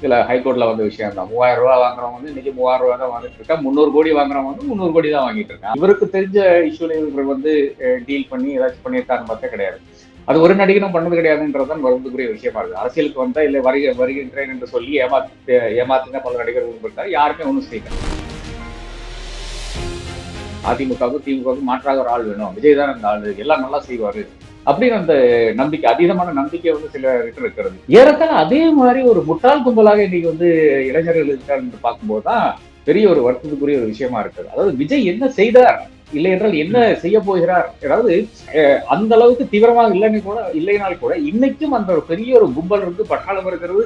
இதுல ஹைகோர்ட்ல வந்த விஷயம் தான் மூவாயிரம் ரூபா வாங்குறவங்க வந்து இன்னைக்கு மூவாயிரம் ரூபாய் தான் வாங்கிட்டு இருக்கா முந்நூறு கோடி வாங்குறவங்க வந்து முந்நூறு கோடி தான் வாங்கிட்டு இருக்காங்க. இவருக்கு தெரிஞ்ச இஷ்யூல இவர் வந்து டீல் பண்ணி ஏதாச்சும் பண்ணியிருக்காருன்னு பார்த்தா கிடையாது. அது ஒரு நடிகனும் பண்ணது கிடையாதுன்றதுதான் வருந்துக்குரிய விஷயமா இருக்கு அரசியலுக்கு வந்தா இல்ல வருக வருகின்றேன் என்று சொல்லி ஏமாத்து ஏமாத்துனா பல நடிகர்கள் இருக்காரு யாருமே ஒன்றும் செய்யல. அதிமுகவுக்கு திமுகவுக்கு மாற்றாக ஒரு ஆள் வேணும். விஜய் தான் அந்த ஆள். எல்லாம் நல்லா செய்வாரு. அப்படின்னு அந்த நம்பிக்கை அதீதமான நம்பிக்கை வந்து சில இருக்கிறது. ஏறத்தாழ அதே மாதிரி ஒரு முட்டாள் கும்பலாக இன்னைக்கு வந்து இளைஞர்கள் இருக்காரு என்று பார்க்கும்போது தான் பெரிய ஒரு வருத்தத்துக்குரிய ஒரு விஷயமா இருக்குது அதாவது விஜய் என்ன செய்தார்? இல்லை என்றால் என்ன செய்ய போகிறார்? அதாவது அந்த அளவுக்கு தீவிரமாக இல்லைன்னு கூட இல்லைனால் கூட இன்னைக்கும் அந்த ஒரு பெரிய ஒரு கும்பல் இருக்கு பட்டாளம் இருக்கிறது.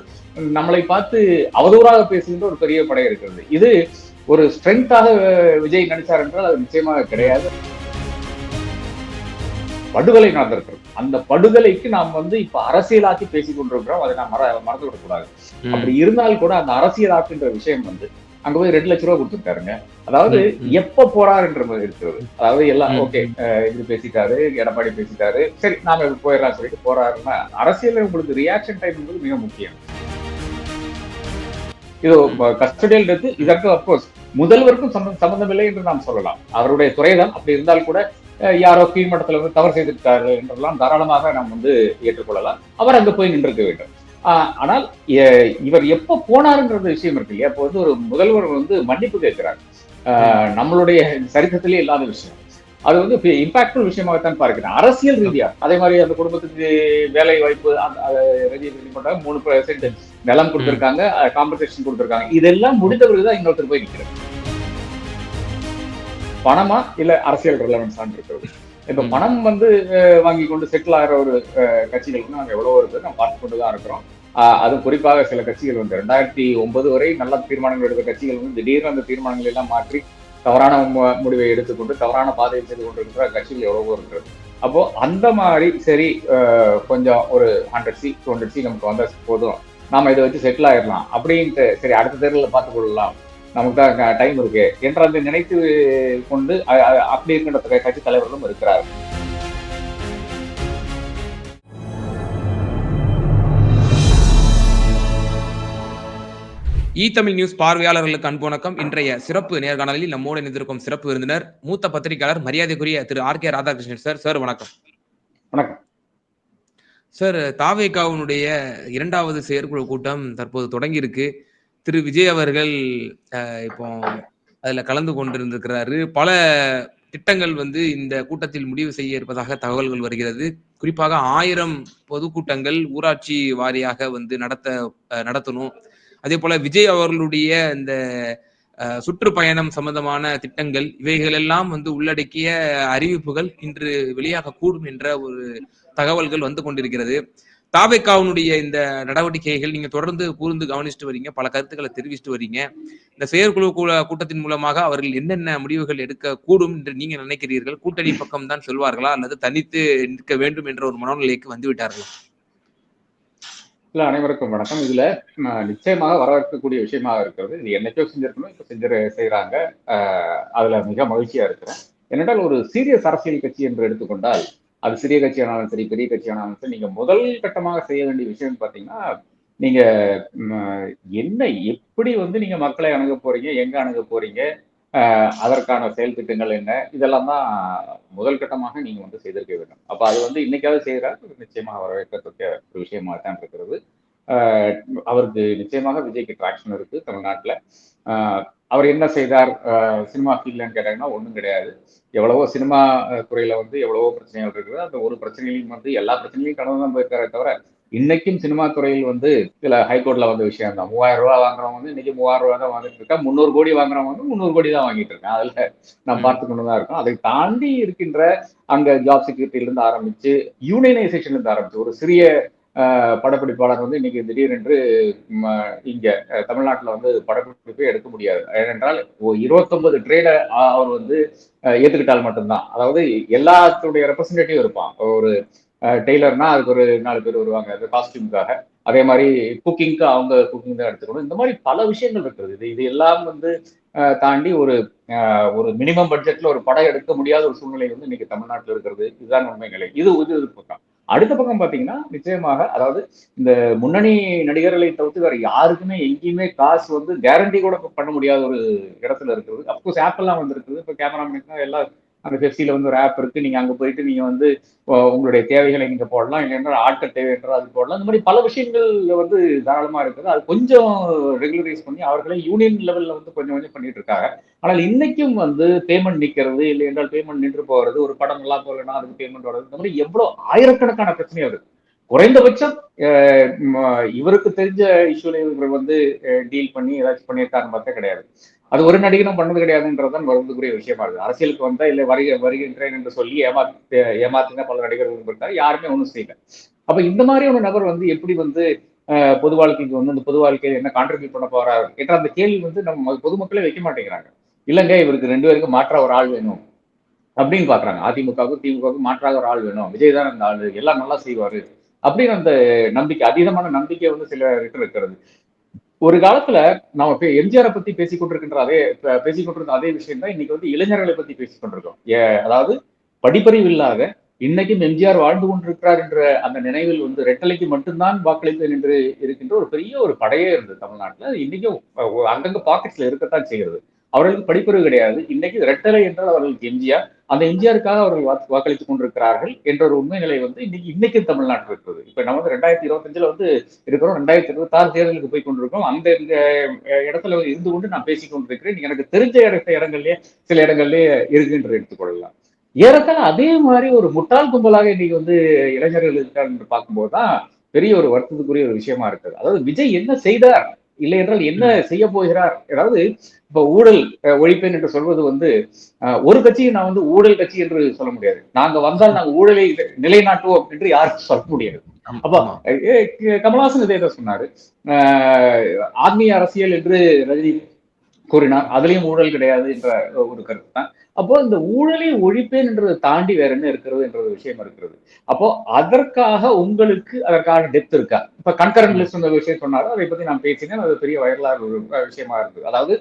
நம்மளை பார்த்து அவதூறாக பேசுகின்ற ஒரு பெரிய படை இருக்கிறது. இது ஒரு ஸ்ட்ரென்த்தாக விஜய் நடிச்சார் என்றால் அது நிச்சயமாக கிடையாது. படுகொலை நடந்திருக்கிறது அந்த படுகொலைக்கு நாம் வந்து இப்ப அரசியலாக்கி பேசிக் கொண்டிருக்கிறோம். அதை நாம் மற மறந்து விடக்கூடாது. அப்படி இருந்தால் கூட அந்த அரசியலாக்குன்ற விஷயம் வந்து அங்க போய் ரெண்டு லட்சம் ரூபாய் கொடுத்துருக்காருங்க. அதாவது எப்ப போறாருன்ற மாதிரி இருக்கிறது. அதாவது எல்லாம் ஓகே இது பேசிட்டாரு எடப்பாடி பேசிட்டாரு. சரி நாம போயிடலாம் சொல்லிட்டு போறாருன்னா அரசியல் உங்களுக்கு ரியாக்ஷன் டைம் என்பது மிக முக்கியம். இது கஸ்டடியல் டெத்து இதற்கு அப்கோர்ஸ் முதல்வருக்கும் சம்பந்தம் இல்லை என்று நாம் சொல்லலாம். அவருடைய துறைதான். அப்படி இருந்தால் கூட யாரோ கீழ்மட்டத்தில் வந்து தவறு செய்திருக்காரு என்றெல்லாம் தாராளமாக நாம் வந்து ஏற்றுக்கொள்ளலாம். அவர் அங்க போய் நின்றிருக்க வேண்டும். ஆனால் இவர் எப்ப போனாருன்றது விஷயம் இருக்கு இல்லையா? இப்போ வந்து ஒரு முதல்வர் வந்து மன்னிப்பு கேட்கிறார். நம்மளுடைய சரித்திரத்திலே இல்லாத விஷயம். அது வந்து இம்பாக்ட்ஃபுல் விஷயமாகத்தான் பார்க்கிறேன் அரசியல் ரீதியா அதே மாதிரி அந்த குடும்பத்துக்கு வேலை வாய்ப்பு அந்த மூணு பெர்சென்ட் நிலம் கொடுத்துருக்காங்க காம்பன்சேஷன் கொடுத்துருக்காங்க. இதெல்லாம் முடிந்த பிறகுதான் இன்னொருத்தர் போய் நிற்கிறது பணமா இல்ல அரசியல் ரெலவன்ஸான் இருக்கிறது? இப்ப பணம் வந்து வாங்கி கொண்டு செட்டில் ஆகிற ஒரு கட்சிகளுக்கு நாங்க எவ்வளவு இருக்கு நம்ம பார்த்து கொண்டுதான் இருக்கிறோம். அது குறிப்பாக சில கட்சிகள் வந்து ரெண்டாயிரத்தி ஒன்பது வரை நல்ல தீர்மானங்கள் எடுத்த கட்சிகள் வந்து திடீர்னு அந்த தீர்மானங்கள் எல்லாம் மாற்றி தவறான முடிவை எடுத்துக்கொண்டு தவறான பாதையில் செய்து கொண்டிருக்கிற கட்சிகள் எவ்வளவோ இருக்கிறது. அப்போ அந்த மாதிரி சரி கொஞ்சம் ஒரு hundred C two hundred C நமக்கு வந்த போதும். நாம இதை வச்சு செட்டில் ஆயிடலாம். அப்படின்ட்டு சரி அடுத்த தேர்தலில் பார்த்து கொள்ளலாம். நமக்கு தான் டைம் இருக்கு என்ற அந்த நினைத்து கொண்டு அப்படி இருக்கின்ற கட்சி தலைவர்களும் இருக்கிறார்கள். இ தமிழ் நியூஸ் பார்வையாளர்களுக்கு அன்பு வணக்கம். இன்றைய சிறப்பு நேர்காணலில் நம்மோடு இணைந்திருக்கும் சிறப்பு விருந்தினர் மூத்த பத்திரிகையாளர் மரியாதைக்குரிய திரு R K Radhakrishnan sir. Sir வணக்கம். வணக்கம். சார் தாவேகாவுடைய இரண்டாவது செயற்குழு கூட்டம் தற்போது தொடங்கி இருக்கு திரு விஜய் அவர்கள் இப்போ அதுல கலந்து கொண்டிருந்திருக்கிறாரு. பல திட்டங்கள் வந்து இந்த கூட்டத்தில் முடிவு செய்ய இருப்பதாக தகவல்கள் வருகிறது. குறிப்பாக ஆயிரம் பொதுக்கூட்டங்கள் ஊராட்சி வாரியாக வந்து நடத்த நடத்தணும். அதே போல விஜய் அவர்களுடைய இந்த சுற்றுப்பயணம் சம்பந்தமான திட்டங்கள் இவைகள் எல்லாம் வந்து உள்ளடக்கிய அறிவிப்புகள் இன்று வெளியாக கூடும் என்ற ஒரு தகவல்கள் வந்து கொண்டிருக்கிறது. தாவேக்காவுடைய இந்த நடவடிக்கைகள் நீங்க தொடர்ந்து கூர்ந்து கவனிச்சுட்டு வரீங்க பல கருத்துக்களை தெரிவிச்சுட்டு வரீங்க. இந்த செயற்குழு கூட்டத்தின் மூலமாக அவர்கள் என்னென்ன முடிவுகள் எடுக்க கூடும் என்று நீங்க நினைக்கிறீர்கள்? கூட்டணி பக்கம் தான் சொல்வார்களா? அல்லது தனித்து நிற்க வேண்டும் என்ற ஒரு மனோநிலைக்கு வந்துவிட்டார்கள்? இல்ல அனைவருக்கும் வணக்கம். இதுல நிச்சயமாக வரவேற்கக்கூடிய விஷயமாக இருக்கிறது. இது என்னைக்கோ செஞ்சிருக்கணும் இப்ப செஞ்சு செய்யறாங்க அதுல மிக மகிழ்ச்சியா இருக்கிறேன். என்னென்றால் ஒரு சீரியஸ் அரசியல் கட்சி என்று எடுத்துக்கொண்டால் அது சிறிய கட்சியானாலும் சரி பெரிய கட்சியானாலும் சரி நீங்க முதல் கட்டமாக செய்ய வேண்டிய விஷயம்னு பாத்தீங்கன்னா நீங்க என்ன எப்படி வந்து நீங்க மக்களை அணுக போறீங்க எங்க அணுக போறீங்க அதற்கான செயல் திட்டங்கள் என்ன இதெல்லாம் தான் முதல் கட்டமாக நீங்க வந்து செய்திருக்க வேண்டும். அப்ப அது வந்து இன்னைக்காவது செய்கிறார் நிச்சயமாக வரவேற்கத்தக்க ஒரு விஷயமாக தான் இருக்கிறது. அவருக்கு நிச்சயமாக விஜய்க்கு ட்ராக்ஷன் இருக்கு தமிழ்நாட்டில். அவர் என்ன செய்தார்? சினிமா ஃபீல்ட்லன்னு கேட்டாங்கன்னா ஒன்றும் கிடையாது. எவ்வளவோ சினிமா துறையில வந்து எவ்வளவோ பிரச்சனைகள் இருக்குது. அந்த ஒரு பிரச்சனையிலும் வந்து எல்லா பிரச்சனையும் கடந்து தான் போயிருக்காரே தவிர இன்னைக்கும் சினிமா துறையில் வந்து சில ஹைகோர்ட்ல வந்த விஷயம் தான். மூவாயிரம் ரூபாய் வாங்குறவங்க வந்து இன்னைக்கு மூவாயிரம் ரூபாய் தான் வாங்கிட்டு இருக்கா முந்நூறு கோடி வாங்குறவங்க வந்து முந்நூறு கோடி தான் வாங்கிட்டு இருக்கேன் அதுல நான் பார்த்து கொண்டு தான் இருக்கோம். அதை தாண்டி இருக்கின்ற அங்க ஜாப் செக்யூரிட்டில இருந்து ஆரம்பிச்சு யூனியனைசேஷன்ல இருந்து ஆரம்பிச்சு ஒரு சிறிய படப்பிடிப்பாளர் வந்து இன்னைக்கு திடீரென்று இங்க தமிழ்நாட்டில் வந்து படப்பிடிப்பே எடுக்க முடியாது. ஏனென்றால் இருபத்தொன்பது ட்ரேடை அவர் வந்து ஏத்துக்கிட்டால் மட்டும்தான். அதாவது எல்லாத்துடைய ரெப்ரசன்டேட்டிவ் இருப்பான். ஒரு டெய்லர்னா அதுக்கு ஒரு நாலு பேர் வருவாங்க அது காஸ்டியூமுக்காக அதே மாதிரி குக்கிங்க்கு அவங்க குக்கிங் தான் எடுத்துக்கணும். இந்த மாதிரி பல விஷயங்கள் இருக்கிறது. இது இது எல்லாம் வந்து தாண்டி ஒரு ஒரு மினிமம் பட்ஜெட்ல ஒரு படம் எடுக்க முடியாத ஒரு சூழ்நிலை வந்து இன்னைக்கு தமிழ்நாட்டில் இருக்கிறது. இதுதான் உண்மை நிலை. இது இது பக்கம். அடுத்த பக்கம் பாத்தீங்கன்னா நிச்சயமாக அதாவது இந்த முன்னணி நடிகர்களை தவிர்த்து வேற யாருக்குமே எங்கேயுமே காசு வந்து கேரண்டி கூட பண்ண முடியாத ஒரு இடத்துல இருக்குது அப்கோர்ஸ் ஆப்பிள்லாம் வந்துருக்குது வந்திருக்குது. இப்போ கேமராமேனுக்கு எல்லாம் அந்த பெப்சியில வந்து ஒரு ஆப் இருக்கு. நீங்க அங்க போயிட்டு நீங்க வந்து உங்களுடைய தேவைகளை நீங்க போடலாம். இல்லைன்னா ஆட்கள் தேவை என்றால் அது போடலாம். இந்த மாதிரி பல விஷயங்கள் வந்து தாராளமா இருக்குது. அது கொஞ்சம் ரெகுலரைஸ் பண்ணி அவர்களே யூனியன் லெவல்ல வந்து கொஞ்சம் கொஞ்சம் பண்ணிட்டு இருக்காங்க. ஆனால் இன்னைக்கும் வந்து பேமெண்ட் நிக்கிறது இல்லை என்றால் பேமெண்ட் நின்று போகிறது ஒரு படம் நல்லா போகலன்னா அதுக்கு பேமெண்ட் வர்றது இந்த மாதிரி எவ்வளவு ஆயிரக்கணக்கான பிரச்சனையும் வருது குறைந்தபட்சம் இவருக்கு தெரிஞ்ச இஷ்யூல இவர் வந்து டீல் பண்ணி ஏதாச்சும் பண்ணியிருக்காருன்னு பார்த்தா கிடையாது. அது ஒரு நடிகனும் பண்ணது கிடையாதுன்றதான் வருந்துக்குரிய விஷயமா இருக்கு அரசியலுக்கு வந்தா இல்ல வருக வருகின்றேன் என்று சொல்லி ஏமாத்து ஏமாத்தினா பல நடிகர்கள் இருக்காரு யாருமே ஒண்ணும் செய்யல. அப்ப இந்த மாதிரி ஒரு நபர் வந்து எப்படி வந்து பொது வாழ்க்கைக்கு வந்து இந்த பொது வாழ்க்கையில என்ன கான்ட்ரிபியூட் பண்ண போறாரு என்ற அந்த கேள்வி வந்து நம்ம பொதுமக்களே வைக்க மாட்டேங்கிறாங்க. இல்லைங்க இவருக்கு ரெண்டு பேருக்கும் மாற்றா ஒரு ஆள் வேணும் அப்படின்னு பாக்குறாங்க. அதிமுகவுக்கு திமுகவுக்கு மாற்றாக ஒரு ஆள் வேணும். விஜய் தான் அந்த ஆள். எல்லாம் நல்லா செய்வாரு அப்படின்னு அந்த நம்பிக்கை அதீதமான நம்பிக்கை வந்து சில இருக்கிறது. ஒரு காலத்துல நம்ம எம்ஜிஆரை பத்தி பேசிக் கொண்டிருக்கின்ற அதே ப- பேசிக் கொண்டிருந்த அதே விஷயம் தான் இன்னைக்கு வந்து இளைஞர்களை பத்தி பேசிக் கொண்டிருக்கோம். ஏ- அதாவது படிப்பறிவு இல்லாத இன்னைக்கும் எம்ஜிஆர் வாழ்ந்து கொண்டிருக்கிறார் என்ற அந்த நினைவில் வந்து ரெட்டலைக்கு மட்டும்தான் வாக்களித்தேன் என்று இருக்கின்ற ஒரு பெரிய ஒரு படையே இருந்தது தமிழ்நாட்டுல. இன்னைக்கும் அங்கங்க பாக்கெட்ஸ்ல இருக்கத்தான் செய்கிறது. அவர்களுக்கு படிப்பறிவு கிடையாது. இன்னைக்கு ரெட்டலை என்றால் அவர்களுக்கு எம்ஜிஆர் அந்த எம்ஜிஆருக்காக அவர்கள் வாக்களித்துக் கொண்டிருக்கிறார்கள் என்ற ஒரு உண்மை நிலை வந்து இன்னைக்கு இன்னைக்கு தமிழ்நாட்டில் இருக்குது இப்ப நம்ம வந்து ரெண்டாயிரத்தி இருபத்தஞ்சுல வந்து இருக்கிறோம். ரெண்டாயிரத்தி இருபத்தி ஆறு தேர்தலுக்கு போய் கொண்டிருக்கோம். அந்த இடத்துல இருந்து கொண்டு நான் பேசிக் கொண்டிருக்கிறேன். எனக்கு தெரிஞ்ச இடத்த இடங்கள்லயே சில இடங்கள்லயே இருக்குன்ற எடுத்துக்கொள்ளலாம் ஏறத்தாழ அதே மாதிரி ஒரு முட்டாள் கும்பலாக இன்னைக்கு வந்து இளைஞர்கள் இருக்கார் என்று பார்க்கும்போது தான் பெரிய ஒரு வருத்தத்துக்குரிய ஒரு விஷயமா இருக்குது. அதாவது விஜய் என்ன செய்தார்? இல்லை என்றால் என்ன செய்ய போகிறார்? அதாவது இப்ப ஊழல் ஒழிப்பேன் என்று சொல்வது வந்து ஒரு கட்சியை நான் வந்து ஊழல் கட்சி என்று சொல்ல முடியாது. நாங்க வந்தால் நாங்க ஊழலை நிலைநாட்டுவோம் என்று யாருக்கும் சொல்ல முடியாது. அப்ப கமலஹாசன் இதே சொன்னாரு. ஆத்மீய அரசியல் என்று ரஜினி கூறினார். அதுலயும் ஊழல் கிடையாது என்ற ஒரு கருத்து தான். அப்போ இந்த ஊழலை ஒழிப்பேன் என்றதை தாண்டி வேற என்ன இருக்கிறது என்ற ஒரு விஷயம் இருக்கிறது. அப்போ அதற்காக உங்களுக்கு அதற்கான டெப்த் இருக்கா? இப்ப கன்கரண்ட் லிஸ்ட் அந்த விஷயம் சொன்னாரு. அதை பத்தி நான் பேசினேன். அது பெரிய வைரலாக ஒரு விஷயமா இருக்குது அதாவது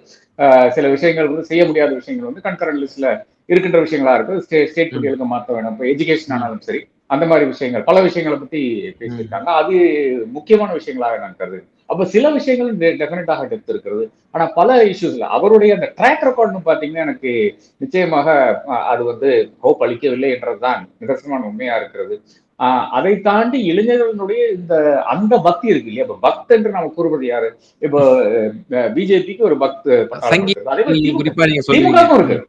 சில விஷயங்கள் வந்து செய்ய முடியாத விஷயங்கள் வந்து கன்கரண்ட் லிஸ்ட்ல இருக்கின்ற விஷயங்களா இருக்கு. ஸ்டே ஸ்டேட் பட்டியலுக்கு மாற்ற வேணும். இப்போ எஜுகேஷன் ஆனாலும் சரி அந்த மாதிரி விஷயங்கள் பல விஷயங்களை பத்தி பேசியிருக்காங்க. அது முக்கியமான விஷயங்களாக நான் கருது அப்ப சில விஷயங்கள் டெஃபினட்டாக டெப்த் இருக்கிறது. ஆனா பல இஷ்யூஸ்ல அவருடைய அந்த ட்ராக் ரெக்கார்ட்னு பாத்தீங்கன்னா எனக்கு நிச்சயமாக அது வந்து ஹோப் அளிக்கவில்லை என்றதுதான் நிதர்சனமான உண்மையா இருக்கிறது. ஆஹ் அதை தாண்டி இளைஞர்களுடைய இந்த அந்த பக்தி இருக்கு இல்லையா? இப்ப பக்த் என்று நாம கூறுவது யாரு? இப்போ பிஜேபிக்கு ஒரு பக்த் திமுக இருக்கு.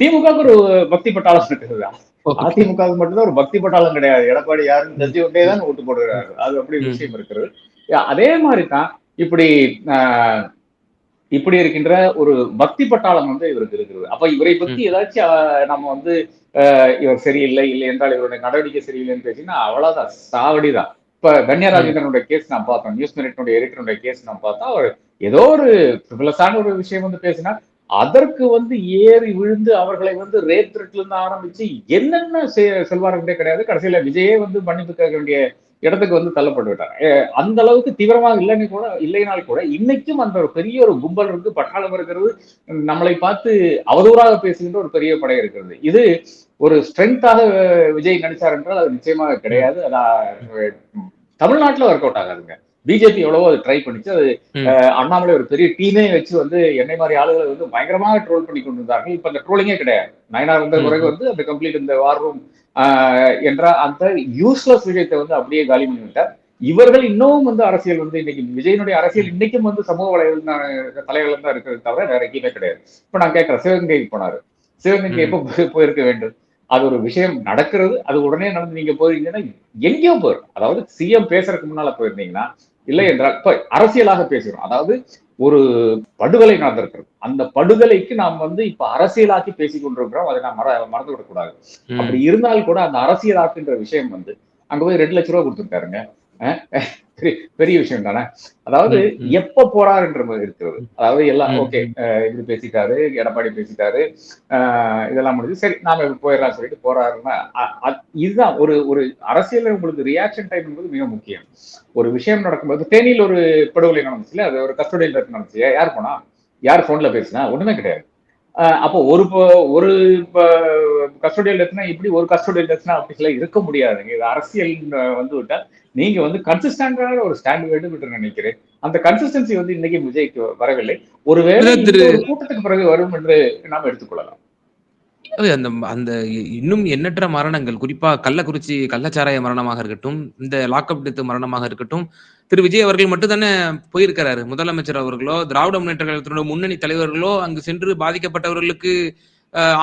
திமுகவுக்கு ஒரு பக்தி பட்டாளம் இருக்குது? Okay. அதிமுகவுக்கு மட்டும்தான் ஒரு பக்தி பட்டாளம் கிடையாது. எடப்பாடி யாருன்னு தெரிஞ்சு கொண்டே தான் ஓட்டு போடுறாரு. அது அப்படி. விஷயம் இருக்கிறது. அதே மாதிரி தான் இப்படி இப்படி இருக்கின்ற ஒரு பக்தி பட்டாளம் வந்து இவருக்கு இருக்குது அப்ப இவரை பத்தி ஏதாச்சும் நம்ம வந்து இவர் சரியில்லை இல்லை என்றால் இவருடைய நடவடிக்கை சரியில்லைன்னு பேசினா அவ்வளவுதான் சாவடிதான். இப்ப கன்னியராஜேந்திரனுடைய கேஸ் நான் பார்த்தோம் நியூஸ் மினிட்னுடைய எடிட்டருடைய கேஸ் நான் பார்த்தா அவர் ஏதோ ஒரு பிரிவிலஸான ஒரு விஷயம் வந்து பேசினா அதற்கு வந்து ஏறி விழுந்து அவர்களை வந்து ரேப் த்ரெட்ல இருந்து ஆரம்பிச்சு என்னென்ன செல்வார்களே கிடையாது. கடைசியில விஜயே வந்து மன்னிப்பு கேட்க வேண்டிய இடத்துக்கு வந்து தள்ளப்பட்டு விட்டார் அந்த அளவுக்கு தீவிரமாக இல்லைன்னு கூட இல்லைனால் கூட இன்னைக்கும் அந்த ஒரு பெரிய ஒரு கும்பல் இருக்கு. பட்டாளம் இருக்கிறது. நம்மளை பார்த்து அவதூறாக பேசுகின்ற ஒரு பெரிய படை இருக்கிறது. இது ஒரு ஸ்ட்ரென்த்தாக விஜய் நினைச்சார் என்றால் அது நிச்சயமாக கிடையாது. அதான் தமிழ்நாட்டுல ஒர்க் அவுட் ஆகாதுங்க. பிஜேபி எவ்வளவோ அது ட்ரை பண்ணிச்சு. அது அண்ணாமலை ஒரு பெரிய டீமே வச்சு வந்து என்னை மாதிரி ஆளுகளை வந்து பயங்கரமாக ட்ரோல் பண்ணி கொண்டிருந்தார்கள். இப்ப அந்த ட்ரோலிங்கே கிடையாது. நயனார் வந்த. பிறகு வந்து அந்த கம்ப்ளீட் இந்த வார் ரூம் என்ற அந்த யூஸ்லெஸ் விஷயத்தை வந்து அப்படியே காலி பண்ணி விட்டார். இவர்கள் இன்னமும் வந்து அரசியல் வந்து இன்னைக்கு விஜயனுடைய அரசியல் இன்னைக்கும் வந்து சமூக வலைதள தலைவர்கள் தான் இருக்கிறது தவிர வேற எங்கேயுமே கிடையாது. இப்ப நான் கேட்கிறேன் சிவகங்கைக்கு போனாரு. சிவகங்கை. எப்போ போய்- போயிருக்க வேண்டும்? அது ஒரு விஷயம் நடக்கிறது. அது உடனே நடந்து நீங்க போயிருந்தீங்கன்னா எங்கேயோ போயிடும் அதாவது சிஎம் பேசுறதுக்கு முன்னால போயிருந்தீங்கன்னா இல்லை என்றால் இப்ப அரசியலாக பேசுகிறோம். அதாவது ஒரு படுகொலை நடந்திருக்கிறது. அந்த படுகொலைக்கு நாம் வந்து இப்ப அரசியலாக்கி பேசிக் கொண்டிருக்கிறோம். அதை நாம் மற மறந்து விடக்கூடாது. அப்படி இருந்தால் கூட அந்த அரசியலாக்குன்ற விஷயம் வந்து அங்க போய் ரெண்டு லட்ச ரூபா கொடுத்துருக்காருங்க. பெரிய பெரிய விஷயம் தானே? அதாவது. எப்ப போறாருன்ற மாதிரி இருக்கிறது. அதாவது எல்லாம் ஓகே இப்படி பேசிட்டாரு எடப்பாடி பேசிட்டாரு இதெல்லாம் முடிஞ்சு சரி நாம இப்ப போயிடலாம் சொல்லிட்டு போறாருன்னா இதுதான் ஒரு ஒரு அரசியல் உங்களுக்கு ரியாக்ஷன் டைம் என்பது மிக முக்கியம். ஒரு விஷயம் நடக்கும்போது தேனியில் ஒரு படுகொலை நடந்துச்சுல அது ஒரு கஸ்டடியில் நடந்துச்சு. யார் போனா? யார் போன்ல பேசினா? ஒண்ணுமே கிடையாது. அப்போ ஒரு ஒரு கஸ்டோடியல் டெத்னா இப்படி ஒரு கஸ்டோடியல் டெத்னா அப்படி இருக்க முடியாதுங்க இது அரசியல் வந்து விட்டா நீங்க வந்து கன்சிஸ்டன்டான ஒரு ஸ்டாண்ட் வேண்டும் நினைக்கிறேன். அந்த கன்சிஸ்டன்சி வந்து இன்னைக்கு விஜய்க்கு வரவில்லை. ஒருவேளை கூட்டத்துக்கு பிறகு வரும் என்று நாம் எடுத்துக்கொள்ளலாம் அந்த அந்த இன்னும் எண்ணற்ற மரணங்கள் குறிப்பா கள்ளக்குறிச்சி கள்ளச்சாராய மரணமாக இருக்கட்டும் இந்த லாக்அப் டெத் மரணமாக இருக்கட்டும் திரு. விஜய் அவர்கள் மட்டும் தானே போயிருக்கிறாரு. முதலமைச்சர் அவர்களோ திராவிட முன்னேற்ற கழகத்தினுடைய முன்னணி தலைவர்களோ அங்கு சென்று பாதிக்கப்பட்டவர்களுக்கு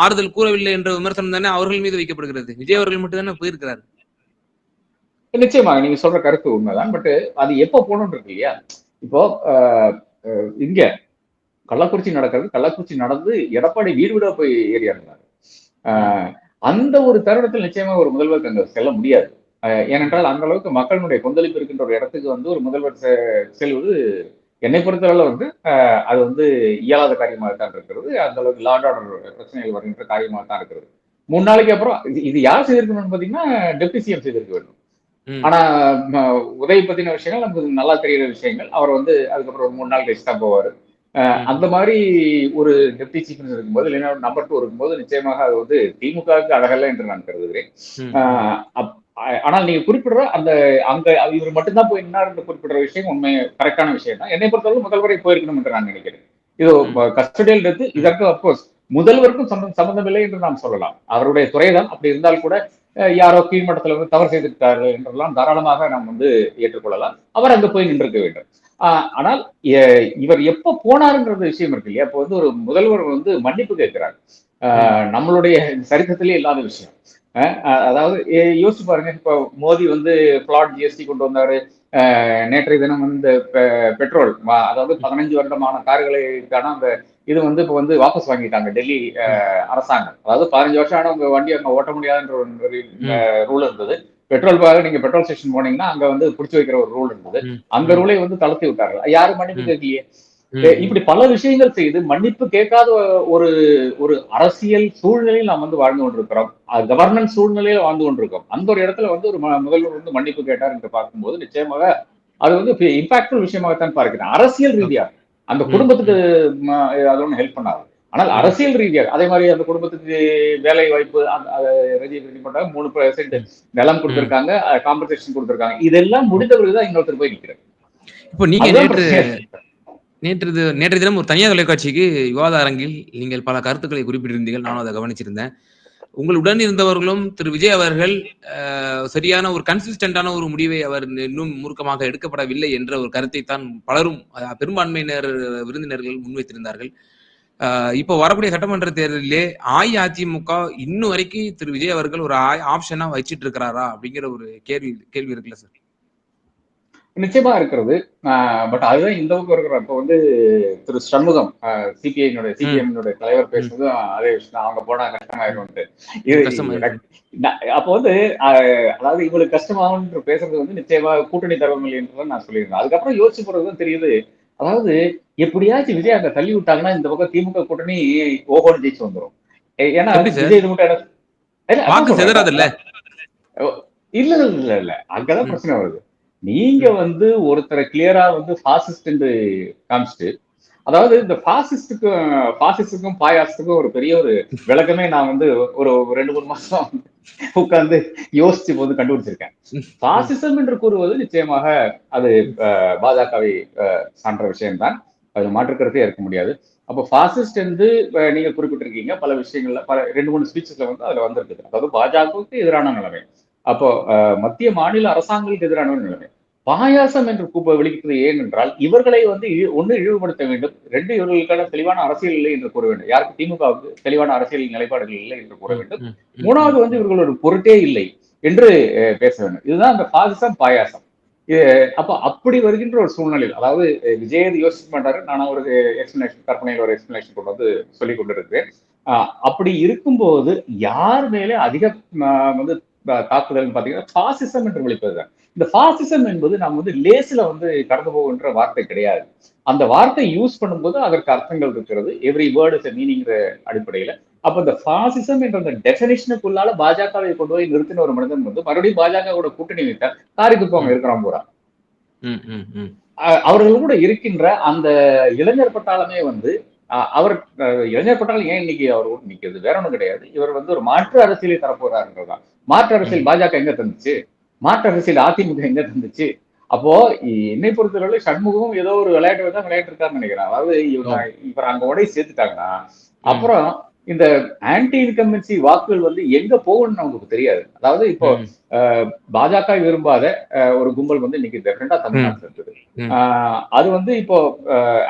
ஆறுதல் கூறவில்லை என்ற விமர்சனம் தானே அவர்கள் மீது வைக்கப்படுகிறது. விஜய் அவர்கள் மட்டும் தானே போயிருக்கிறாரு. நிச்சயமாக நீங்க சொல்ற கருத்து உண்மைதான். பட் அது எப்போ போகணும் இருக்கு இல்லையா? இப்போ இங்க கள்ளக்குறிச்சி நடக்கிறது. கள்ளக்குறிச்சி நடந்து எடப்பாடி வீடு வீடா போய் ஏறி இருந்தாரு அந்த ஒரு தருணத்தில் நிச்சயமா ஒரு முதல்வருக்கு அங்க செல்ல முடியாது ஏனென்றால் அந்த அளவுக்கு மக்களுடைய கொந்தளிப்பு இருக்கின்ற ஒரு இடத்துக்கு வந்து ஒரு முதல்வர் செல்வது என்னை பொறுத்தவரை வந்து அது வந்து இயலாத காரியமாக தான் இருக்கிறது அந்த அளவுக்கு லாண்ட் ஆர்டர் பிரச்சனைகள் வருகின்ற காரியமாக தான் இருக்கிறது மூணு நாளைக்கு அப்புறம் இது- யார் செய்திருக்கணும்னு பாத்தீங்கன்னா டெப்டி சிஎம் செய்திருக்க வேண்டும். ஆனா ம, உதய் பத்தின விஷயங்கள் நமக்கு நல்லா தெரியுற விஷயங்கள் அவர் வந்து அதுக்கப்புறம் ஒரு மூணு நாள் கழிச்சு தான் போவார். அந்த மாதிரி ஒரு டெப்டி சீஃப் மினிஸ்டர் இருக்கும்போது இல்லைன்னா நம்பர் டூ இருக்கும்போது நிச்சயமாக அது வந்து திமுகவுக்கு அழகல்ல என்று நான் கருதுகிறேன். ஆனால் நீங்க குறிப்பிடுற அந்த அங்க இவர் மட்டும்தான் போய் நின்னார் என்று குறிப்பிடுற விஷயம் உண்மை கரெக்டான விஷயம் தான். என்னை பொறுத்தவரை முதல்வரை போயிருக்கணும் என்று நான் நினைக்கிறேன். இது கஸ்டடியல் டெத்து இதற்கு அப்கோர்ஸ் முதல்வருக்கும் சம்பந்தம் சம்பந்தமில்லை என்று நாம் சொல்லலாம். அவருடைய துறைதான். அப்படி இருந்தால் கூட யாரோ கீழ்மட்டத்தில் வந்து தவறு செய்திருக்கார்கள் என்றெல்லாம் தாராளமாக நாம் வந்து ஏற்றுக்கொள்ளலாம். அவர் அங்க போய் நின்றிருக்க வேண்டும். ஆஹ், ஆனால் இவர் எப்போ போனாருன்ற விஷயம் இருக்கு இல்லையா? இப்போ வந்து ஒரு முதல்வர் வந்து மன்னிப்பு கேட்கிறார். ஆஹ், நம்மளுடைய சரித்திரத்திலே இல்லாத விஷயம். அதாவது யோசிச்சு பாருங்க இப்போ மோடி வந்து பிளாட் ஜிஎஸ்டி கொண்டு வந்தாரு. நேற்றைய தினம் வந்து பெட்ரோல் அதாவது பதினஞ்சு வருடமான கார்களுக்கான அந்த இது வந்து இப்போ வந்து வாபஸ் வாங்கிட்டாங்க டெல்லி அரசாங்கம். அதாவது பதினஞ்சு வருஷம் ஆனா உங்க வண்டி அங்க ஓட்ட முடியாதுன்ற ஒரு ரூல் இருந்தது. பெட்ரோல் பாக நீங்க பெட்ரோல் ஸ்டேஷன் போனீங்கன்னா அங்க வந்து புடிச்சு வைக்கிற ஒரு ரூல் இருந்தது. அந்த ரூலை வந்து தளர்த்தி விட்டார்கள். யாரும் மன்னிப்பு. கேட்கலையே? இப்படி பல விஷயங்கள் செய்து மன்னிப்பு கேட்காத ஒரு ஒரு அரசியல் சூழ்நிலையில் நாம் வந்து வாழ்ந்து கொண்டிருக்கிறோம். கவர்னன்ஸ் சூழ்நிலையில வாழ்ந்து கொண்டிருக்கோம் அந்த ஒரு இடத்துல வந்து ஒரு முதல்வர் வந்து மன்னிப்பு கேட்டார் என்று பார்க்கும்போது நிச்சயமாக அது வந்து இம்பாக்ட்ஃபுல் விஷயமாகத்தான் பார்க்கிறேன். அரசியல் ரீதியா அந்த. குடும்பத்துக்கு அது ஒன்றும் ஹெல்ப் பண்ணாது. ஆனால் அரசியல் ரீதியாக அதே மாதிரி அந்த குடும்பத்துக்கு வேலை வாய்ப்பு பண்ணாங்க மூணு பெர்சென்ட் நிலம் கொடுத்திருக்காங்க காம்பன்சேஷன் கொடுத்திருக்காங்க. இதெல்லாம் முடிந்த பிறகுதான் இன்னொருத்தர் போய் நிற்கிறார் இப்போ நீங்க நேற்று நேற்று தினம் ஒரு தனியார் தொலைக்காட்சிக்கு விவாத அரங்கில் நீங்கள் பல கருத்துக்களை குறிப்பிட்டிருந்தீர்கள். நானும் அதை கவனிச்சிருந்தேன். உங்களுடன் இருந்தவர்களும் திரு. விஜய் அவர்கள் சரியான ஒரு கன்சிஸ்டன்டான ஒரு முடிவை அவர் இன்னும் மூர்க்கமாக எடுக்கப்படவில்லை என்ற ஒரு கருத்தை தான் பலரும் பெரும்பான்மையினர் விருந்தினர்கள் முன்வைத்திருந்தார்கள். இப்போ வரக்கூடிய சட்டமன்ற தேர்தலிலே அஇஅதிமுக இன்னும் வரைக்கும் திரு. விஜய் அவர்கள் ஒரு ஆப்ஷனா வச்சிட்டு இருக்கிறாரா அப்படிங்கிற ஒரு கேள்வி கேள்வி இருக்குல்ல சார்? நிச்சயமா இருக்கிறது. பட் அதுதான் இந்த பக்கம் இருக்கிற இப்போ வந்து திரு சண்முகம் சிபிஐனுடைய சிபிஎம் தலைவர் பேசுனதும் அதே விஷயம். அவங்க போனா கஷ்டமாயிரும்ட்டு. இது அப்போ வந்து அதாவது இவங்களுக்கு கஷ்டமாகும் பேசுறது வந்து நிச்சயமா கூட்டணி தரவில்லை என்றுதான் நான் சொல்லியிருந்தேன். அதுக்கப்புறம் யோசிச்சு போறதுதான் தெரியுது. அதாவது எப்படியாச்சும் விஜய் அங்க தள்ளி விட்டாங்கன்னா இந்த பக்கம் திமுக கூட்டணி ஓஹோன்னு ஜெயிச்சு வந்துரும். ஏ- ஏன்னா? விஜய் இது மட்டும் இல்ல, இல்ல இல்ல இல்ல அங்கதான். பிரச்சனை வருது. நீங்க வந்து ஒருத்தரை கிளியரா வந்து பாசிஸ்ட் காமிச்சிட்டு அதாவது இந்த பாசிஸ்டுக்கும் பாசிஸ்டுக்கும் பாயாசத்துக்கும் ஒரு பெரிய ஒரு விளக்கமே நான் வந்து ஒரு ரெண்டு மூணு மாசம் உட்கார்ந்து யோசிச்சு போது கண்டுபிடிச்சிருக்கேன். பாசிசம் என்று கூறுவது நிச்சயமாக அது பாஜகவை சான்ற விஷயம்தான். அது மாற்றுக்கருத்தே இருக்க முடியாது. அப்போ பாசிஸ்ட் என்று நீங்க குறிப்பிட்டிருக்கீங்க. பல விஷயங்கள்ல பல ரெண்டு மூணு ஸ்பீச்சஸ்ல வந்து அதுல வந்திருக்குது. அதாவது பாஜகவுக்கு எதிரான நிலைமை. அப்போ மத்திய மாநில அரசாங்கங்களுக்கு எதிரான ஒரு நிலைமை. பாயாசம் என்று கூப்ப வெளியிட்டது ஏன் என்றால் இவர்களை வந்து ஒண்ணு இழிவுபடுத்த வேண்டும் ரெண்டு இவர்களுக்கான தெளிவான அரசியல் இல்லை என்று கூற வேண்டும். யாருக்கு? திமுகவுக்கு தெளிவான அரசியல் நிலைப்பாடுகள் இல்லை என்று கூற வேண்டும். மூணாவது வந்து இவர்கள் ஒரு பொருட்டே இல்லை என்று பேச வேண்டும். இதுதான் அந்த பாசிசம் பாயாசம். இது அப்போ அப்படி வருகின்ற ஒரு சூழ்நிலையில் அதாவது அஹ், விஜய் இது யோசிக்க மாட்டாரு. நான் ஒரு எக்ஸ்பிளனேஷன் கற்பனையில் ஒரு எக்ஸ்பிளனேஷன் கொண்டு வந்து சொல்லிக் கொண்டிருக்கிறேன். அப்படி இருக்கும்போது யார் மேலே அதிக வந்து ஆஹ், தாக்குதல்னு பாத்தீங்கன்னா பாசிசம் என்று விழிப்பதுதான் இந்த பாசிசம் என்பது நாம் வந்து லேசில வந்து கடந்து போகின்ற வார்த்தை கிடையாது. அந்த வார்த்தை யூஸ் பண்ணும்போது அதற்கு அர்த்தங்கள் இருக்கிறது. எவ்ரி வேர்ட் இஸ் மீனிங்கிற அடிப்படையில. அப்ப இந்த பாசிசம் என்ற அந்த டெபினிஷனுக்குள்ளால பாஜகவை கொண்டு போய் நிறுத்தின ஒரு மனிதன் வந்து மறுபடியும் பாஜகவோட கூட்டணி வைத்தா காரி துப்பவங்க இருக்கிறான் பூரா அவர்கள் கூட இருக்கின்ற அந்த இளைஞர் பட்டாளமே வந்து அவர் இளைஞர் பட்டால் ஏன் இன்னைக்கு அவர் ஓட்டு நிக்கிறது வேற ஒண்ணும் கிடையாது. இவர் வந்து ஒரு மாற்று அரசியலை தரப்போறாருன்றதுதான் மாற்று அரசியல் பாஜக எங்க தந்துச்சு? மாற்று அரசியல் அதிமுக எங்க தந்துச்சு? அப்போ என்னை பொறுத்தவரை சண்முகமும் ஏதோ ஒரு விளையாட்டு தான் விளையாட்டு இருக்காருன்னு நினைக்கிறேன். அதாவது இவர் அங்க உடை சேர்த்துட்டாங்கன்னா அப்புறம் இந்த ஆன்டி இன்கம்பன்சி வாக்குகள் வந்து எங்க போகும்னு நமக்கு தெரியாது. அதாவது இப்போ பாஜக விரும்பாத ஒரு கும்பல் வந்து இன்னைக்கு டெஃபரெண்டா தமிழ்நாட்டில் இருக்குது. அது வந்து இப்போ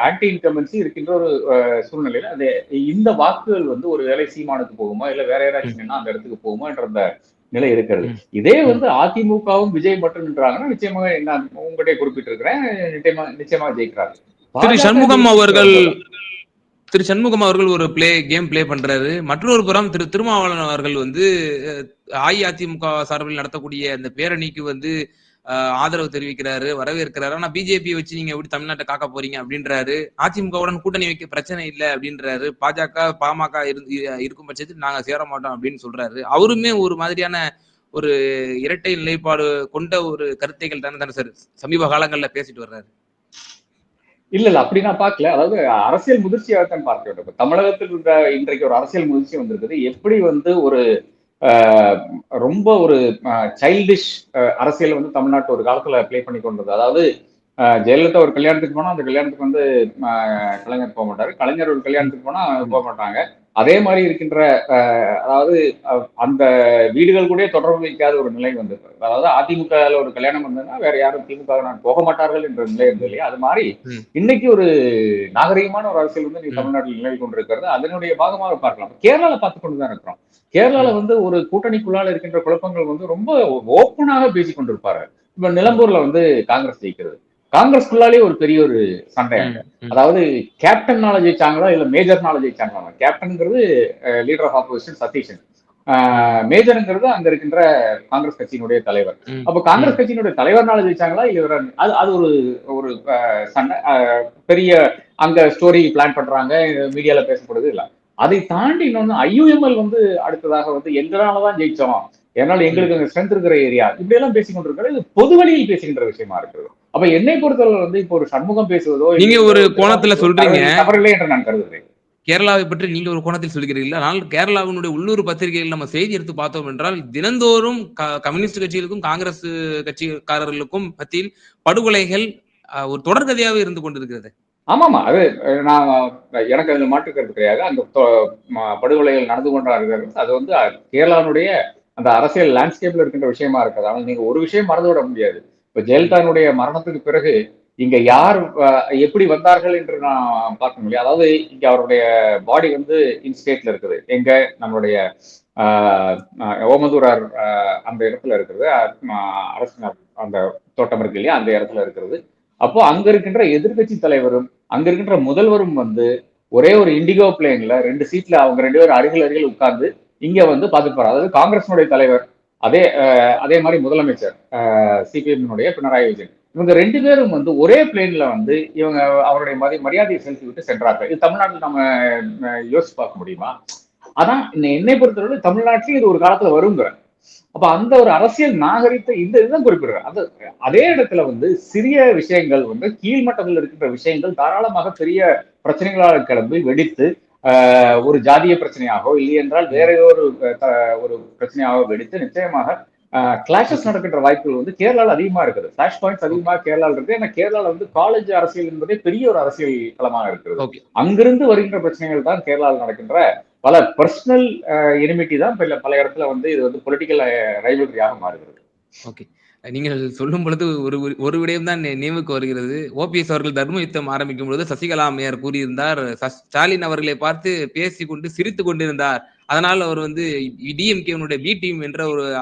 ஆன்டி இன்கம்பன்சி இருக்கின்ற ஒரு சூழ்நிலையில அது இந்த வாக்குகள் வந்து ஒரு வேலை சீமானுக்கு போகுமா இல்ல வேற யாராச்சும் அந்த இடத்துக்கு போகுமா என்ற அந்த நிலை இருக்கிறது. இதே வந்து அதிமுகவும் விஜய் மட்டும் நின்றாங்கன்னா நிச்சயமாக நான் உங்கள்கிட்ட குறிப்பிட்டிருக்கிறேன் நிச்சயமா நிச்சயமாக ஜெயிக்கிறாங்க திரு சண்முகம் அவர்கள். திரு சண்முகம் அவர்கள் ஒரு பிளே கேம் பிளே பண்றாரு. மற்றொரு புறம் திரு திருமாவளவன் அவர்கள் வந்து அஇஅதிமுக சார்பில் நடத்தக்கூடிய அந்த பேரணிக்கு வந்து ஆதரவு தெரிவிக்கிறாரு வரவேற்கிறாரு. ஆனா பிஜேபி வச்சு நீங்க எப்படி தமிழ்நாட்டை காக்க போறீங்க அப்படின்றாரு. அதிமுகவுடன் கூட்டணி வைக்க பிரச்சனை இல்லை அப்படின்றாரு. பாஜக பாமக இருந்து இருக்கும் பட்சத்தில் நாங்க சேர மாட்டோம் அப்படின்னு சொல்றாரு. அவருமே ஒரு மாதிரியான ஒரு இரட்டை நிலைப்பாடு கொண்ட ஒரு கருத்தைகள் தானே தானே சார் சமீப காலங்களில் பேசிட்டு வர்றாரு. இல்ல இல்ல அப்படி நான் பார்க்கல. அதாவது அரசியல் முதிர்ச்சியாகத்தான் பார்க்க வேண்டும் தமிழகத்தில் இருந்த இன்றைக்கு ஒரு அரசியல் முதிர்ச்சி வந்திருக்குது. எப்படி வந்து ஒரு ரொம்ப ஒரு சைல்டிஷ் அரசியல் வந்து தமிழ்நாட்டு ஒரு காலத்துல பிளே பண்ணி கொண்டது அதாவது ஜெயலலிதா ஒரு கல்யாணத்துக்கு போனா அந்த கல்யாணத்துக்கு வந்து கலைஞர் போக மாட்டாரு. கலைஞர் ஒரு கல்யாணத்துக்கு போனா போக மாட்டாங்க. அதே மாதிரி இருக்கின்ற அதாவது அந்த வீடுகள் கூட தொடர்பு வைக்காத ஒரு நிலை வந்தது அதாவது அதிமுக ஒரு கல்யாணம் வந்ததுன்னா வேற யாரும் திமுக நான் போக மாட்டார்கள் என்ற நிலை இருந்தது இல்லையா? அது மாதிரி. இன்னைக்கு ஒரு நாகரிகமான ஒரு அரசியல் வந்து நீ ம். தமிழ்நாட்டில் நிலவி கொண்டிருக்கிறது. அதனுடைய பாகமாக பார்க்கலாம். கேரளால பார்த்து கொண்டுதான் இருக்கிறோம். கேரளால வந்து ஒரு கூட்டணிக்குள்ளால இருக்கின்ற குழப்பங்கள் வந்து ரொம்ப ஓப்பனாக பேசிக் கொண்டிருப்பாரு இப்ப நிலம்பூர்ல வந்து காங்கிரஸ் ஜெயிக்கிறது. காங்கிரஸ்குள்ளாலே ஒரு பெரிய ஒரு சண்டை. அதாவது கேப்டன்னால ஜெயிச்சாங்களா இல்ல மேஜர்னால ஜெயிச்சாங்களா கேப்டன்ங்கிறது லீடர் ஆஃப் ஆப்போசிஷன் சதீஷன். மேஜருங்கிறது அங்க இருக்கின்ற காங்கிரஸ் கட்சியினுடைய தலைவர். அப்ப காங்கிரஸ் கட்சியினுடைய தலைவர்னால ஜெயிச்சாங்களா இல்ல அது அது ஒரு ஒரு சண்டை பெரிய அங்க ஸ்டோரி பிளான் பண்றாங்க மீடியால பேசப்படுது இல்ல. அதை தாண்டி இன்னொன்னு ஐயுஎம்எல் வந்து அடுத்ததாக வந்து எங்களாலதான் ஜெயிச்சோம். ஏன்னால எங்களுக்கு அங்க ஸ்ட்ரென்த் இருக்கிற ஏரியா இப்படி எல்லாம் பேசிக்கொண்டிருக்கிறது இது பொது வழியில் பேசுகின்ற விஷயமா இருக்கிறது. அப்ப என்னை பொறுத்தவரை வந்து இப்போ ஒரு சண்முகம் பேசுவதோ நீங்க ஒரு கோணத்துல சொல்றீங்க. தவறில்லை என்று நான் கருதுகிறேன். கேரளாவை பற்றி நீங்கள் ஒரு கோணத்தில் சொல்கிறீர்கள். ஆனால் கேரளாவினுடைய உள்ளூர் பத்திரிகைகள் நம்ம செய்தி எடுத்து பார்த்தோம் என்றால் தினந்தோறும் கம்யூனிஸ்ட் கட்சிகளுக்கும் காங்கிரஸ் கட்சிக்காரர்களுக்கும் மத்தியில் படுகொலைகள் ஒரு தொடர்கதையாவே இருந்து கொண்டிருக்கிறது. ஆமாமா அது நான் எனக்கு அதுல மாற்று கருத்து கிடையாது. அந்த படுகொலைகள் நடந்து கொண்டார்கள். அது வந்து அஹ், கேரளாவுடைய அந்த அரசியல் லேண்ட்ஸ்கேப்ல இருக்கின்ற விஷயமா இருக்குது. ஆனால் நீங்க ஒரு விஷயம் மறந்து விட முடியாது. இப்ப ஜெயலலிதாவுடைய மரணத்துக்கு பிறகு இங்க யார் எப்படி வந்தார்கள் என்று நான் பார்க்க முடியும் அதாவது இங்க அவருடைய பாடி வந்து இன்ஸ்டேட்ல இருக்குது. எங்க? நம்மளுடைய ஆஹ், ஓமந்தூரார் ஆஹ், அந்த இடத்துல இருக்கிறது ஆஹ், அரசு அந்த தோட்டம் இருக்கு இல்லையா? அந்த இடத்துல இருக்கிறது அப்போ அங்க இருக்கின்ற எதிர்க்கட்சி தலைவரும் அங்க இருக்கின்ற முதல்வரும் வந்து ஒரே ஒரு இண்டிகோ பிளேன்ல ரெண்டு சீட்ல அவங்க ரெண்டு பேரும் அருகில் அருகில் உட்கார்ந்து இங்க வந்து பார்த்துப்பாரு அதாவது காங்கிரஸினுடைய தலைவர் அதே அஹ், அதே மாதிரி முதலமைச்சர் சிபிஎம்னுடைய பினராயி விஜயன். இவங்க ரெண்டு பேரும் வந்து ஒரே பிளேன்ல வந்து இவங்க அவருடைய மதி மரியாதையை செலுத்தி விட்டு சென்றார்கள். இது தமிழ்நாட்டில் நம்ம யோசிச்சு பார்க்க முடியுமா? அதான் என்னை பொறுத்தவரை தமிழ்நாட்டிலும் இது ஒரு காலத்துல வருங்கிற. அப்ப அந்த ஒரு அரசியல் நாகரிகத்தை இந்த இதுதான் குறிப்பிடுறேன் அது அதே இடத்துல வந்து சிறிய விஷயங்கள் வந்து கீழ்மட்டத்தில் இருக்கின்ற விஷயங்கள் தாராளமாக பெரிய பிரச்சனைகளாக கிளம்பி வெடித்து ஒரு ஜாதிய பிரச்சனையாகவோ இல்லை என்றால் வேற ஏதோ ஒரு ஒரு பிரச்சனையாக வெடித்து நிச்சயமாக கிளாஷஸ் நடக்கின்ற வாய்ப்புகள் வந்து கேரளால அதிகமா இருக்குது. கிளாஷ் பாயிண்ட்ஸ் அதிகமாக கேரளால இருக்கு. ஏன்னா கேரளால வந்து காலேஜ் அரசியல் என்பதே பெரிய ஒரு அரசியல் களமாக இருக்கிறது. அங்கிருந்து வருகின்ற பிரச்சனைகள் தான் கேரளாவில் நடக்கின்ற பல பர்சனல் எனிமிட்டி தான் பல பல இடத்துல வந்து இது வந்து பொலிட்டிக்கல் ரைவல்ரியாக மாறுகிறது. ஓகே நீங்கள் சொல்லும் பொழுது ஒரு ஒரு- விடயம் தான் நினைவுக்கு வருகிறது. ஓபிஎஸ் அவர்கள் தர்ம யுத்தம் ஆரம்பிக்கும் பொழுது சசிகலா அம்மையார் கூறியிருந்தார் ச- ஸ்டாலின் அவர்களை பார்த்து பேசி கொண்டு சிரித்து கொண்டிருந்தார். அதனால் அவர் வந்து டிஎம்கேனுடைய பி டீம் என்ற ஒரு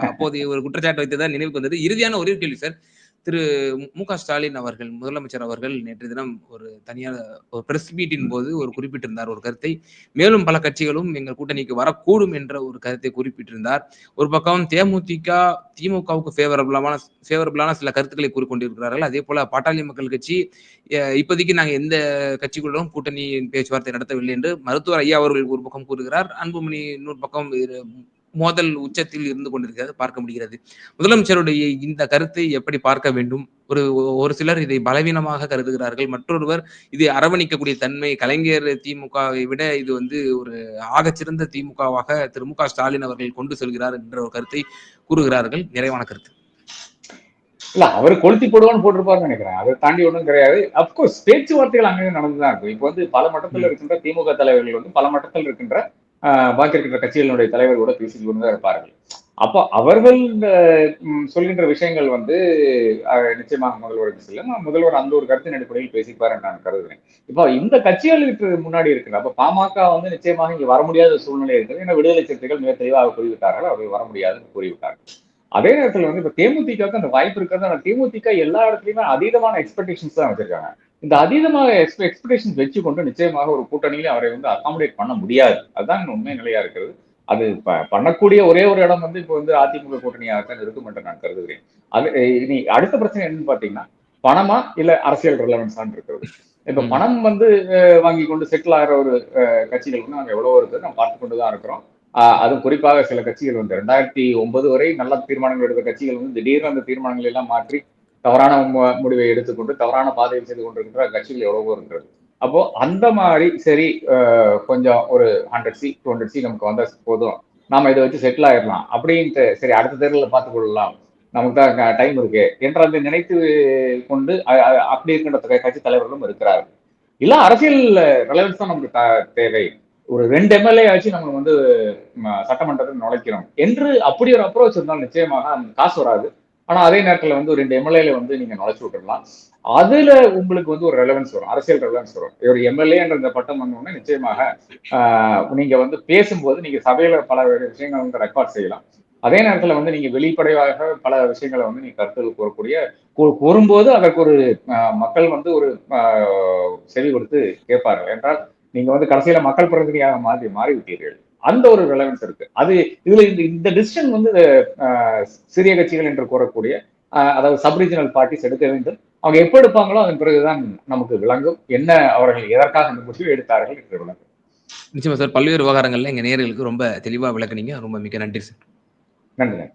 அப்போதைய ஒரு குற்றச்சாட்டு வைத்ததான் நினைவுக்கு வந்தது. இறுதியான ஒரே கேள்வி சார். திரு மு க ஸ்டாலின் அவர்கள் முதலமைச்சர் அவர்கள் நேற்று தினம் ஒரு தனியார் ஒரு பிரஸ் மீட்டின் போது ஒரு குறிப்பிட்டிருந்தார் ஒரு கருத்தை. மேலும் பல கட்சிகளும் எங்கள் கூட்டணிக்கு வரக்கூடும் என்ற ஒரு கருத்தை குறிப்பிட்டிருந்தார். ஒரு பக்கம் தேமுதிக திமுகவுக்கு ஃபேவரபிளான ஃபேவரபிளான சில கருத்துக்களை கூறிக்கொண்டிருக்கிறார்கள். அதே போல பாட்டாளி மக்கள் கட்சி இப்போதைக்கு நாங்கள் எந்த கட்சிகளுடன் கூட்டணி பேச்சுவார்த்தை நடத்தவில்லை என்று மருத்துவர் ஐயா அவர்கள் ஒரு பக்கம் கூறுகிறார். அன்புமணி இன்னொரு பக்கம் மோதல் உச்சத்தில் இருந்து கொண்டிருக்கிறது பார்க்க முடிகிறது. முதலமைச்சருடைய இந்த கருத்தை எப்படி பார்க்க வேண்டும்? ஒரு ஒரு சிலர் இதை பலவீனமாக கருதுகிறார்கள். மற்றொருவர் இதை அரவணைக்கக்கூடிய தன்மை கலைஞர் திமுகவை விட இது வந்து ஒரு ஆகச்சிறந்த திமுகவாக திரு மு க ஸ்டாலின் அவர்கள் கொண்டு செல்கிறார் என்ற ஒரு கருத்தை கூறுகிறார்கள். நிறைவான கருத்து. இல்ல அவர் கொளுத்தி போடுவான்னு போட்டிருப்பாருன்னு நினைக்கிறேன். அதை தாண்டி ஒன்றும் கிடையாது. அப்கோர்ஸ் பேச்சுவார்த்தைகள் அங்கேயும் நடந்துதான் இருக்கும். இப்போ வந்து பல மட்டத்தில் இருக்கின்ற திமுக தலைவர்கள் வந்து பல மட்டத்தில் இருக்கின்ற பாக்கி இருக்கின்ற கட்சிகளினுடைய தலைவர் கூட பேசி கொண்டுதான் இருப்பார்கள். அப்போ அவர்கள் சொல்கின்ற விஷயங்கள் வந்து நிச்சயமாக முதல்வருக்கு செல்லும். முதல்வர் அந்த ஒரு கருத்தின் அடிப்படையில் பேசிப்பார் என்று நான் கருதுகிறேன். இப்போ இந்த கட்சிகளுக்கு முன்னாடி இருக்கிற அப்போ பாமக வந்து நிச்சயமாக இங்கே வர முடியாத சூழ்நிலை இருக்குது ஏன்னா விடுதலை சிறுத்தைகள் மிக தெளிவாக கூறிவிட்டார்கள். அவர்கள் வர முடியாதுன்னு கூறிவிட்டார்கள். அதே நேரத்தில் வந்து இப்போ தேமுதிகவுக்கு அந்த வாய்ப்பு இருக்கிறது. ஆனால் தேமுதிக எல்லா இடத்துலையுமே அதீதமான எக்ஸ்பெக்டேஷன்ஸ் தான் வச்சிருக்காங்க. இந்த அதீதமாக எக்ஸ்பெக்டேஷன்ஸ் வச்சு கொண்டு நிச்சயமாக ஒரு கூட்டணியில அவரை வந்து அகாமடேட் பண்ண முடியாது. அதுதான் உண்மை நிலையா இருக்கிறது. அது ப- பண்ணக்கூடிய ஒரே ஒரு இடம் வந்து இப்போ வந்து அதிமுக கூட்டணியாகத்தான் இருக்கும் என்று நான் கருதுகிறேன். அது இனி அடுத்த பிரச்சனை என்னன்னு பாத்தீங்கன்னா பணமா இல்ல அரசியல் ரிலவன்ஸான்னு இருக்கிறது. இப்ப. பணம் வந்து வாங்கி கொண்டு செட்டில் ஆகிற ஒரு கட்சிகள் வந்து நாங்க எவ்வளவோ இருக்குது நம்ம பார்த்து கொண்டு தான் இருக்கிறோம். அதுவும் குறிப்பாக சில கட்சிகள் வந்து ரெண்டாயிரத்தி ஒன்பது வரை நல்ல தீர்மானங்கள் எடுத்த கட்சிகள் வந்து திடீர்னு அந்த தீர்மானங்களை எல்லாம் மாற்றி தவறான மு- முடிவை எடுத்துக்கொண்டு தவறான பாதையில் செய்து கொண்டிருக்கின்ற கட்சிகள் எவ்வளவோ இருக்கிறது. அப்போ அந்த மாதிரி சரி கொஞ்சம் ஒரு hundred C two hundred C நமக்கு வந்தால் போதும். நாம இதை வச்சு செட்டில் ஆயிடலாம் அப்படின்ட்டு சரி அடுத்த தேர்தலில் பார்த்து கொள்ளலாம். நமக்கு தான் டைம் இருக்கு என்ற அந்த நினைத்து கொண்டு அப்படி இருக்கின்ற கட்சி தலைவர்களும் இருக்கிறார்கள். இல்ல அரசியல் ரெலவன்ஸ் தான் நமக்கு தேவை. ஒரு ரெண்டு எம்எல்ஏ ஆச்சு நம்ம வந்து சட்டமன்றத்தில் நுழைக்கிறோம். என்று அப்படி ஒரு அப்ரோச் இருந்தால் நிச்சயமாக அந்த காசு வராது. ஆனா அதே நேரத்துல வந்து ரெண்டு எம்எல்ஏல வந்து நீங்க நுழைச்சு விட்டுடலாம் அதுல உங்களுக்கு வந்து ஒரு ரெலவன்ஸ் வரும். அரசியல் ரெலவன்ஸ் வரும். ஒரு எம்எல்ஏன்ற இந்த பட்டம் வந்தோடனே நிச்சயமாக நீங்க வந்து பேசும்போது நீங்க சபையில பல விஷயங்கள் வந்து ரெக்கார்ட் செய்யலாம். அதே நேரத்துல வந்து நீங்க வெளிப்படையாக பல விஷயங்களை வந்து நீங்க கருத்தில் கூறக்கூடிய கூறும்போது அதற்கு ஒரு ஆஹ், மக்கள் வந்து ஒரு ஆஹ், செவி கொடுத்து கேட்பார்கள். என்றால் நீங்க வந்து கடைசியில மக்கள் பிரதிநிதியாக மாறி மாறிவிட்டீர்கள். அந்த ஒரு ரெலவன்ஸ் இருக்கு. அது இதுல இந்த இந்த டிசிஷன் வந்து சிறிய கட்சிகள் என்று கூறக்கூடிய அதாவது சப்ரீஜனல் பார்ட்டிஸ் எடுக்க வேண்டும். அவங்க எப்ப எடுப்பாங்களோ அதன் பிறகுதான் நமக்கு விளங்கும். என்ன அவர்கள் எதற்காக அந்த முடிவு எடுத்தார்கள் என்று விளங்கும். நிச்சயமா சார். பல்வேறு விவகாரங்கள்ல எங்க நேயர்களுக்கு ரொம்ப தெளிவா விளக்குனீங்க. ரொம்ப மிக்க நன்றி சார். நன்றி நன்றி.